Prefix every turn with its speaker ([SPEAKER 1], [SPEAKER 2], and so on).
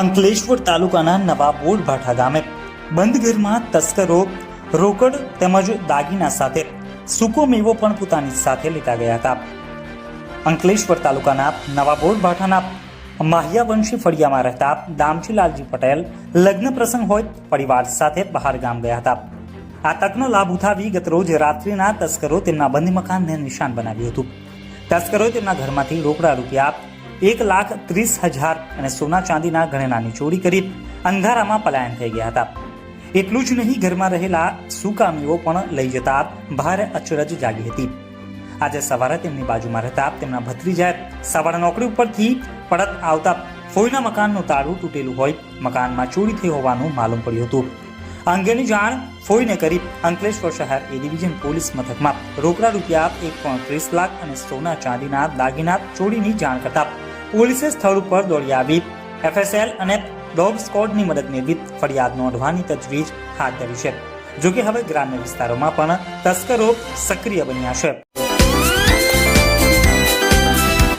[SPEAKER 1] અંકલેશ્વર તાલુકાના નવા ભાઠા ગામે બંધ ઘરમાં તસ્કરો, રોકડ તેમજ દાગીના સાથે સૂકો મેવો પણ પોતાની સાથે લેતા ગયા હતા. અંકલેશ્વર તાલુકાના નવા ભાઠાના માહિયાવંશી ફળિયામાં રહેતા દામજીલાલજી પટેલ લગ્ન પ્રસંગ હોય પરિવાર સાથે બહાર ગામ ગયા હતા. આ તકનો લાભ ઉઠાવી ગતરોજ રાત્રિના તસ્કરો તેમના બંધ મકાનને નિશાન બનાવ્યું હતું. તસ્કરોએ તેમના ઘરમાંથી રોકડા રૂપિયા એક લાખ ત્રીસ હજાર અને સોના ચાંદીના ગહેનાની ચોરી કરી અંધારામાં પલાયન થઈ ગયા હતા. એટલું જ નહીં, ઘરમાં રહેલા સુકામીઓ પણ લઈ જતા ભારે અચરજ જાગી હતી. આજે સવારે તેમની બાજુમાં રહેતા તેમના ભત્રીજાએ સવારે નોકરી ઉપરથી પડત આવતા ફોઈના મકાનનું તાળું તૂટેલું હોય મકાનમાં ચોરી થઈ હોવાનું માલુમ પડ્યું હતું. આ અંગેની જાણ ફોઈને કરી અંકલેશ્વર શહેર એ ડિવિઝન પોલીસ મથકમાં રોકડા રૂપિયા એક પોઈન્ટ ત્રીસ લાખ અને સોના ચાંદીના દાગીના ચોરીની જાણ કરતા પોલીસે સ્થળ ઉપર દોડી આવી. એફએસએલ અને ડોગ સ્કોડની મદદ મેળવી ફરિયાદ નોંધવાની તજવીજ હાથ ધરી છે. જોકે હવે ગ્રામ્ય વિસ્તારોમાં પણ તસ્કરો સક્રિય બન્યા છે.